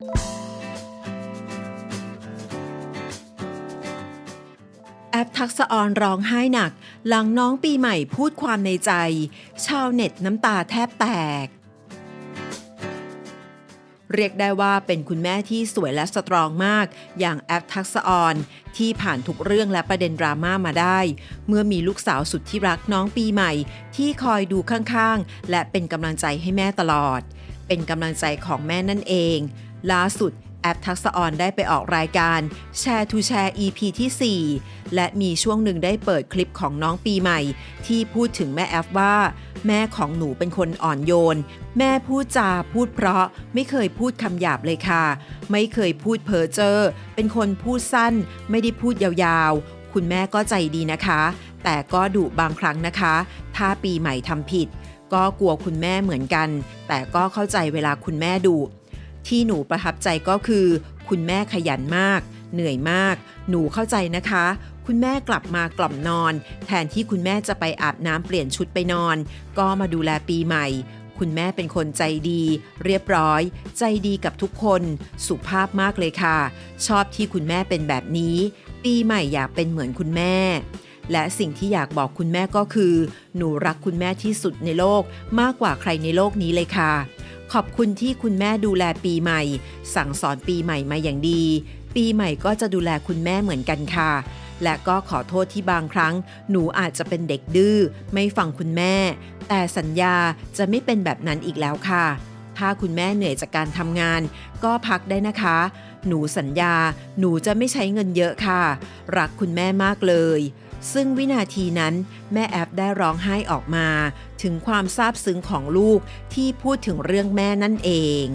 แอปทักษะออนร้องไห้หนัก หลังน้องปีใหม่พูดความในใจ ชาวเน็ตน้ำตาแทบแตก เรียกได้ว่าเป็นคุณแม่ที่สวยและสตรองมาก อย่างแอปทักษะออนที่ผ่านทุกเรื่องและประเด็นดราม่ามาได้ เมื่อมีลูกสาวสุดที่รักน้องปีใหม่ ที่คอยดูข้างๆ และเป็นกำลังใจให้แม่ตลอด เป็นกำลังใจของแม่นั่นเอง ล่าสุดแอปทักษะออนได้ไปออกรายการแชร์ทูแชร์ EP ที่ 4 และมีช่วงหนึ่งได้เปิดคลิปของน้องปีใหม่ ที่พูดถึงแม่แอฟว่า แม่ของหนูเป็นคนอ่อนโยน แม่พูดจาพูดเพราะไม่เคยพูดคำหยาบเลยค่ะ ไม่เคยพูดเพ้อเจ้อเป็นคนพูดสั้น ไม่ได้พูดยาวๆ คุณแม่ก็ใจดีนะคะ แต่ก็ดุบางครั้งนะคะ ถ้าปีใหม่ทำผิด ก็กลัวคุณแม่เหมือนกัน แต่ก็เข้าใจเวลาคุณแม่ดุ ที่หนูประทับใจก็คือ คุณแม่ขยันมาก เหนื่อยมาก หนูเข้าใจนะคะ คุณแม่กลับมากล่อมนอน แทนที่คุณแม่จะไปอาบน้ำเปลี่ยนชุดไปนอน ก็มาดูแลปีใหม่ คุณแม่เป็นคนใจดี เรียบร้อย ใจดีกับทุกคน สุภาพมากเลยค่ะ ชอบที่คุณแม่เป็นแบบนี้ ปีใหม่อยากเป็นเหมือนคุณแม่และสิ่งที่อยากบอกคุณแม่ก็คือ หนูรักคุณแม่ที่สุดในโลก มากกว่าใครในโลกนี้เลยค่ะ ขอบคุณที่คุณแม่ดูแลปีใหม่ สั่งสอนปีใหม่มาอย่างดี ปีใหม่ก็จะดูแลคุณแม่เหมือนกันค่ะ และก็ขอโทษที่บางครั้ง หนูอาจจะเป็นเด็กดื้อ ไม่ฟังคุณแม่ แต่สัญญาจะไม่เป็นแบบนั้นอีกแล้วค่ะ ถ้าคุณแม่เหนื่อยจากการทำงาน ก็พักได้นะคะ หนูสัญญา หนูจะไม่ใช้เงินเยอะค่ะ รักคุณแม่มากเลย ซึ่งวินาทีนั้นแม่แอฟได้ร้องไห้ออกมา ถึงความซาบซึ้งของลูกที่พูดถึงเรื่องแม่นั่นเอง